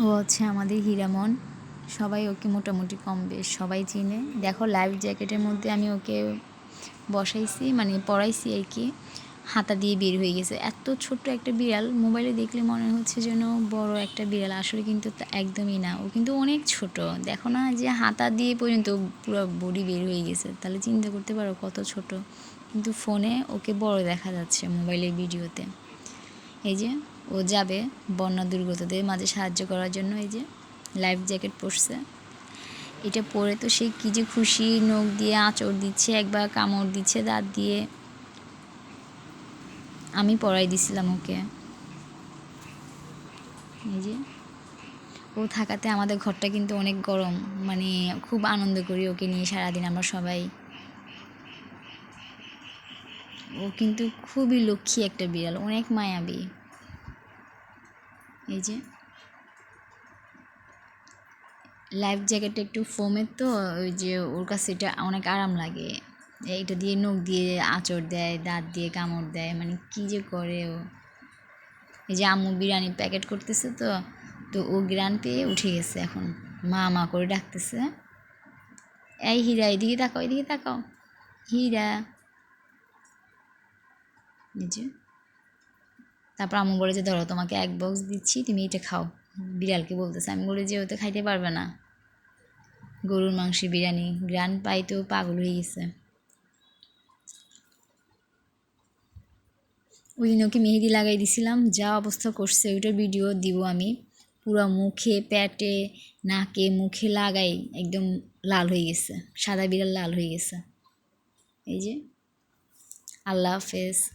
ও হচ্ছে আমাদের হীরামন। সবাই ওকে মোটামুটি কম বেশ, সবাই চিনে। দেখো লাইফ জ্যাকেটের মধ্যে আমি ওকে বসাইছি মানে পড়াইছি আর কি। হাতা দিয়ে বের হয়ে গেছে। এত ছোট্ট একটা বিড়াল, মোবাইলে দেখলে মনে হচ্ছে যেন বড় একটা বিড়াল। আসলে কিন্তু একদমই না। ও কিন্তু অনেক ছোট। দেখো না যে হাতা দিয়ে পর্যন্ত পুরো বডি বের হয়ে গেছে। তাহলে চিন্তা করতে পারো কত ছোট। কিন্তু ফোনে ওকে বড় দেখা যাচ্ছে মোবাইলের ভিডিওতে। এই যে ও যাবে বন্যা দুর্গতদের মাঝে সাহায্য করার জন্য এই যে লাইফ জ্যাকেট পরছে। এটা পরে তো সে কী যে খুশি, নখ দিয়ে আঁচড় দিচ্ছে, একবার কামড় দিচ্ছে, দাঁত দিয়ে। আমি পড়াই দিছিলাম ওকে। এই যে ও থাকাতে আমাদের ঘরটা কিন্তু অনেক গরম মানে খুব আনন্দ করি ওকে নিয়ে সারাদিন আমরা সবাই। ও কিন্তু খুবই লক্ষ্মী একটা বিড়াল, অনেক মায়াবী। এই যে লাইফ জ্যাকেটটা একটু ফোমের তো, ওই যে ওর কাছে এটা অনেক আরাম লাগে। এইটা দিয়ে নখ দিয়ে আঁচড় দেয়, দাঁত দিয়ে কামড় দেয় মানে কী যে করে ও। এই যে আম্মু বিরিয়ানি প্যাকেট করতেছে তো তো ও গ্রান পেয়ে উঠে গেছে এখন। মা মা করে ডাকতেছে। এই হীরা, এদিকে তাকাও এদিকে তাকাও। হীরা। এই যে তারপর আম্মু বলে যে, ধরো তোমাকে এক বক্স দিচ্ছি, তুমি এটা খাও। বিড়ালকে বলতেছে। আমি বলি যে, ও তো খাইতে পারবে না। গরুর মাংস বিরিয়ানি, গ্রান পাইতেও পাগল হয়ে গেছে। ওই দিন ওকে মেহেদি লাগাই দিছিলাম, যা অবস্থা করছে, ওইটার ভিডিও দিব আমি। পুরো মুখে, পেটে, নাকে, মুখে লাগাই, একদম লাল হয়ে গেছে। সাদা বিড়াল লাল হয়ে গেছে। এই যে, আল্লাহ হাফেজ।